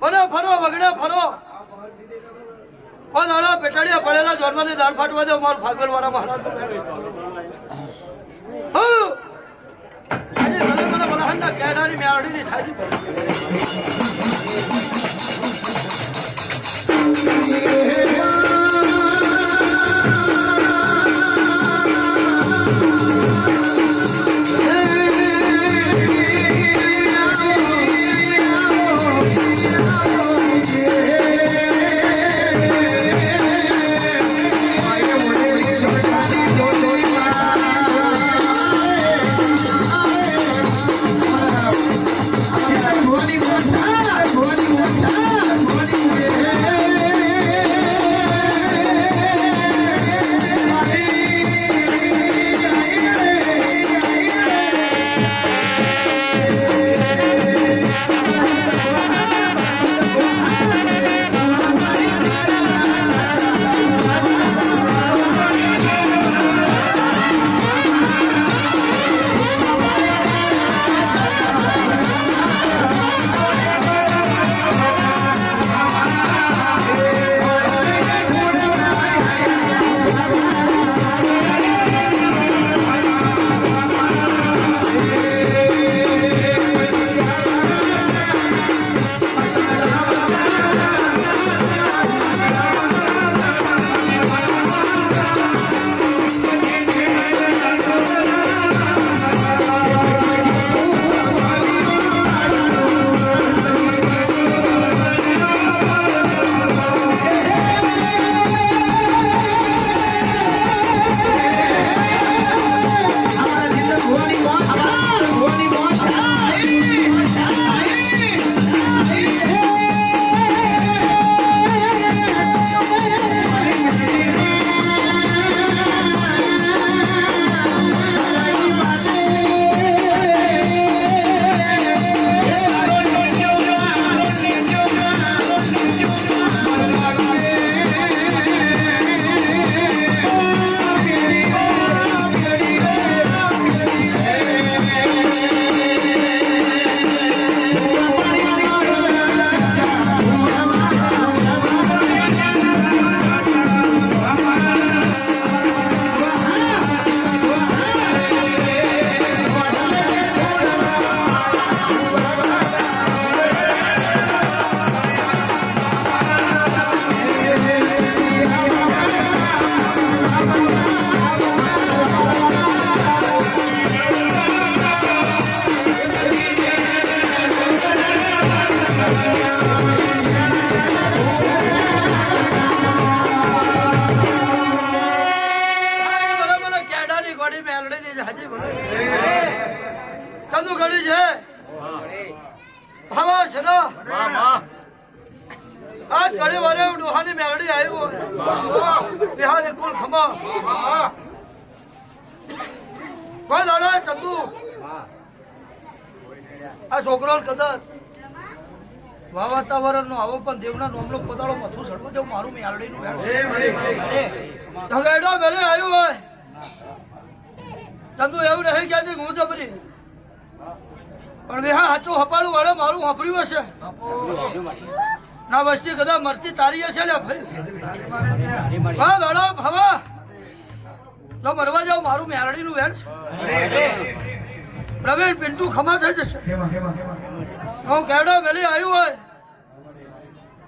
ફરો ફરો, વગડે ફરો. દાડા પેટાડિયા પડેલા જોરવાની દાળ ફાટવા દો મારું ફાગલ વાળા મહારાજ આજે મને મને મલહાનના કેડાની મેળડીની સાજી આજ ઘણી વારે ડોહાની મેલડી આવ્યું બિહારી કુલ ખમા. કોઈ દાડો ચંદુ. આ છોકરો કદર. વા વાતાવરણ નો આવો પણ દેવના નોમનો ખોદાળો મથું સડવું જેવું મારું મેળડી નું ઢગેડો મેલે આવ્યું હોય. ચંદુ એવું નહીં ક્યાંથી હું જબરી. પણ વિહા હાચું હપાળું વાળે મારું વાપર્યું હશે. ના, વસ્તી કદા મરતી તારી હશે લે ભાઈ. હા દાડા હવા. જો મરવા જાવ મારું મેરડીનું વેણ પ્રવીણ, પિન્ટુ ખમા થઈ જશે. હું કેડો વેલી આવ્યું હોય.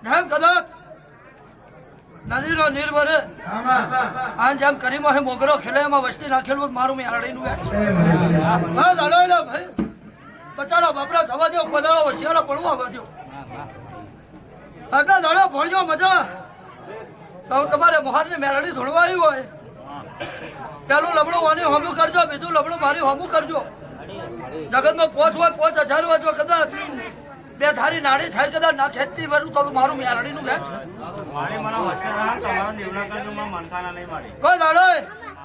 જેમ કદાચ નદીનો નીર ભરે આ જેમ કરીમાં હે મોગરો ખેલે એમાં વસ્તી નાખેલું મારું મેરડી મારું મેરડીનું વેણ હા ભાઈ. બચારો બાપડા થવા દો પદાળો વસિયાળો પડવા દો આટલા દાડા, ભણજો, મજા તો તમારે મોહારની મેલડી ધોળવા આવી હોય. પેલું લબડું વાની હોમું કરજો, બીજું લબડું મારી હોમું કરજો. જગતમાં પોચ હોય, પોચ હજાર હોય કદાચ બે ધારી નાડી થાય, કદાચ ના ખેતી વરું, તો મારું મેલડીનું મારી કોઈ દાડો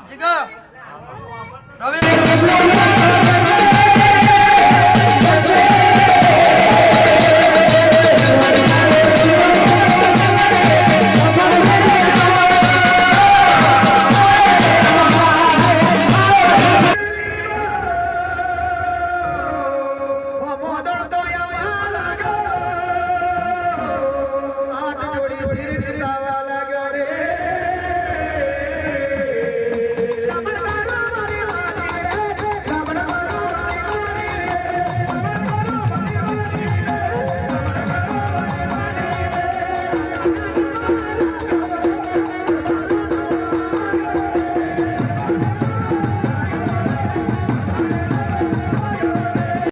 જીગા. રવિ